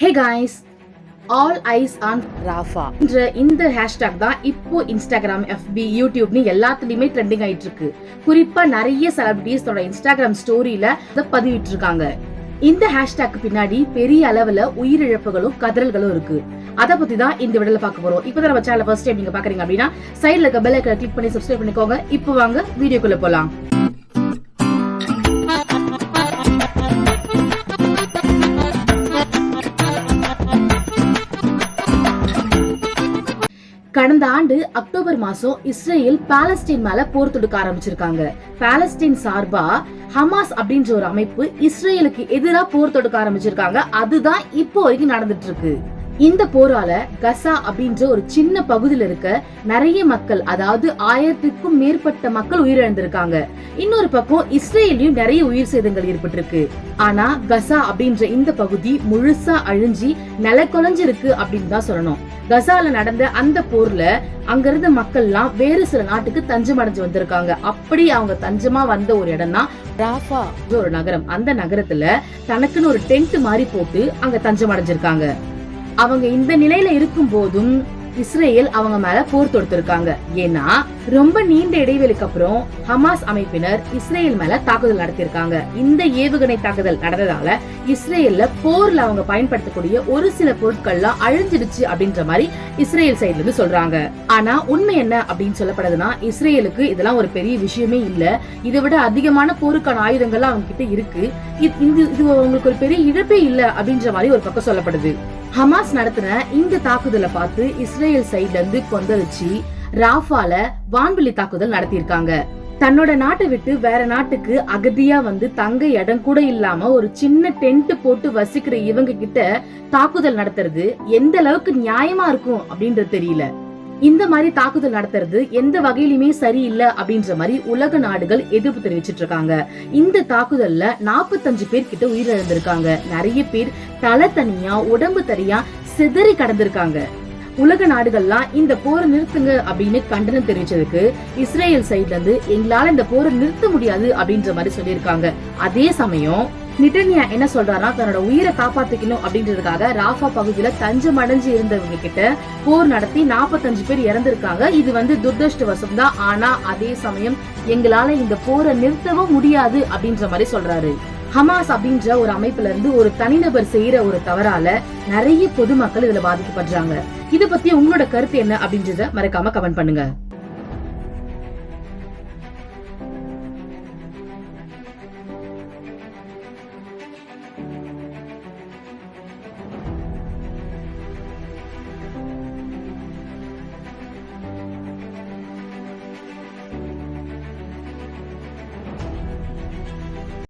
Hey guys all eyes on Rafah. என்ற இந்த hashtag தான் இப்போ இன்ஸ்டாகிராம் எஃபி யூடியூப்னு எல்லாத்துலயுமே ட்ரெண்டிங் ஆயிட்டு இருக்கு குறிப்பா நிறைய செலிபிரிட்டிஸ் தன்னோட இன்ஸ்டாகிராம் ஸ்டோரியில இதை பதிவிட்டு இருக்காங்க இந்த ஹேஷ்டாக் பின்னாடி பெரிய அளவுல உயிரிழப்புகளும் கதறல்களும் இருக்கு. அத பத்தி தான் இந்த விடல பார்க்க போறோம். இப்பதான் நம்ம சேனல் ஃபர்ஸ்ட் டைம் நீங்க பாக்குறீங்க அப்படின்னா சைடுல இருக்க பெல் ஐக்கனை கிளிக் பண்ணி சப்ஸ்கிரைப் பண்ணிக்கோங்க. இப்போ வாங்க வீடியோக்குள்ள போலாம். கடந்த ஆண்டு அக்டோபர் மாசம் இஸ்ரேல் பாலஸ்டீன் மேல போர் தொடுக்க ஆரம்பிச்சிருக்காங்க. பாலஸ்டீன் சார்பா ஹமாஸ் அப்படின்ற ஒரு அமைப்பு இஸ்ரேலுக்கு எதிரா போர் தொடுக்க ஆரம்பிச்சிருக்காங்க. அதுதான் இப்போ வரைக்கும் நடந்துட்டு இருக்கு. இந்த போரால கசா அப்படின்ற ஒரு சின்ன பகுதியில இருக்க நிறைய மக்கள் அதாவது ஆயிரத்துக்கும் மேற்பட்ட மக்கள் உயிரிழந்திருக்காங்க. இன்னொரு பக்கம் இஸ்ரேலையும் நிறைய உயிர் சேதங்கள் ஏற்பட்டிருக்கு. ஆனா கசா அப்படின்ற இந்த பகுதி முழுசா அழிஞ்சி நிலக்குலைஞ்சிருக்கு அப்படின்னு தான் சொல்லணும். கசால நடந்த அந்த போர்ல அங்கிருந்த மக்கள்லாம் வேறு சில நாட்டுக்கு தஞ்சம் அடைஞ்சு வந்திருக்காங்க. அப்படி அவங்க தஞ்சமா வந்த ஒரு இடம் தான் ராஃபா ஒரு நகரம். அந்த நகரத்துல தனக்குன்னு ஒரு டென்ட் மாதிரி போட்டு அங்க தஞ்சம் அடைஞ்சிருக்காங்க. அவங்க இந்த நிலையில இருக்கும் போதும் இஸ்ரேல் அவங்க மேல போர் தொடுத்திருக்காங்க. ஏன்னா ரொம்ப நீண்ட இடைவெளிக்கு அப்புறம் ஹமாஸ் அமைப்பினர் இஸ்ரேல் மேல தாக்குதல் நடத்தியிருக்காங்க. இந்த ஏவுகணை தாக்குதல் நடந்ததால இஸ்ரேல்ல போர்ல அவங்க பயன்படுத்தக்கூடிய ஒரு சில பொருட்கள்லாம் அழிஞ்சிடுச்சு அப்படின்ற மாதிரி இஸ்ரேல் சைட்ல இருந்து சொல்றாங்க. ஆனா உண்மை என்ன அப்படின்னு சொல்லப்படுதுன்னா இஸ்ரேலுக்கு இதெல்லாம் ஒரு பெரிய விஷயமே இல்ல. இதை விட அதிகமான போருக்கான ஆயுதங்கள்லாம் அவங்க கிட்ட இருக்கு. இது- இது இது அவங்களுக்கு ஒரு பெரிய இழப்பே இல்ல அப்படின்ற மாதிரி ஒரு பக்கம் சொல்லப்படுது. ஹமாஸ் நடத்தின இந்த தாக்குதலை பார்த்து இஸ்ரேல் சைட்ல இருந்து கொந்தளிச்சு ராஃபால வான்வெளி தாக்குதல் நடத்தியிருக்காங்க. தன்னோட நாட்டை விட்டு வேற நாட்டுக்கு அகதியா வந்து தங்க இடம் கூட இல்லாம ஒரு சின்ன டென்ட் போட்டு வசிக்கிற இவங்க கிட்ட தாக்குதல் நடத்துறது எந்த அளவுக்கு நியாயமா இருக்கும் அப்படின்றது தெரியல. இந்த மாதிரி தாக்குதல் நடத்துறது எந்த வகையிலுமே சரியில்லை அப்படின்ற மாதிரி உலக நாடுகள் எதிர்ப்பு தெரிவிச்சிட்டு இருக்காங்க. இந்த தாக்குதல்ல 45 பேர் கிட்ட உயிரிழந்திருக்காங்க. நிறைய பேர் தலை தனியா உடம்பு தனியா சிதறி கடந்திருக்காங்க. உலக நாடுகள்லாம் இந்த போரை நிறுத்துங்க அப்படின்னு கண்டனம் தெரிவிச்சதுக்கு இஸ்ரேல் சைட்ல இருந்து எங்களால இந்த போரை நிறுத்த முடியாது அப்படின்ற மாதிரி சொல்லியிருக்காங்க. அதே சமயம் நிட்டன்யா என்ன சொல்றாரா? தன்னோட உயிரை காப்பாத்திக்கணும் அப்படின்றதுக்காக ராஃபா பகுதியில தஞ்சம் அடைஞ்சு இருந்தவங்க கிட்ட போர் நடத்தி 45 பேர் இறந்திருக்காங்க. இது வந்து துர்தஷ்டவசம் தான் ஆனா அதே சமயம் எங்களால இந்த போரை நிறுத்தவும் முடியாது அப்படின்ற மாதிரி சொல்றாரு. ஹமாஸ் அப்படின்ற ஒரு அமைப்புல இருந்து ஒரு தனிநபர் செய்யற ஒரு தவறால நிறைய பொதுமக்கள் இதுல பாதிக்கப்படுறாங்க. இத பத்தி உங்களோட கருத்து என்ன அப்படின்றத மறக்காம கமெண்ட் பண்ணுங்க.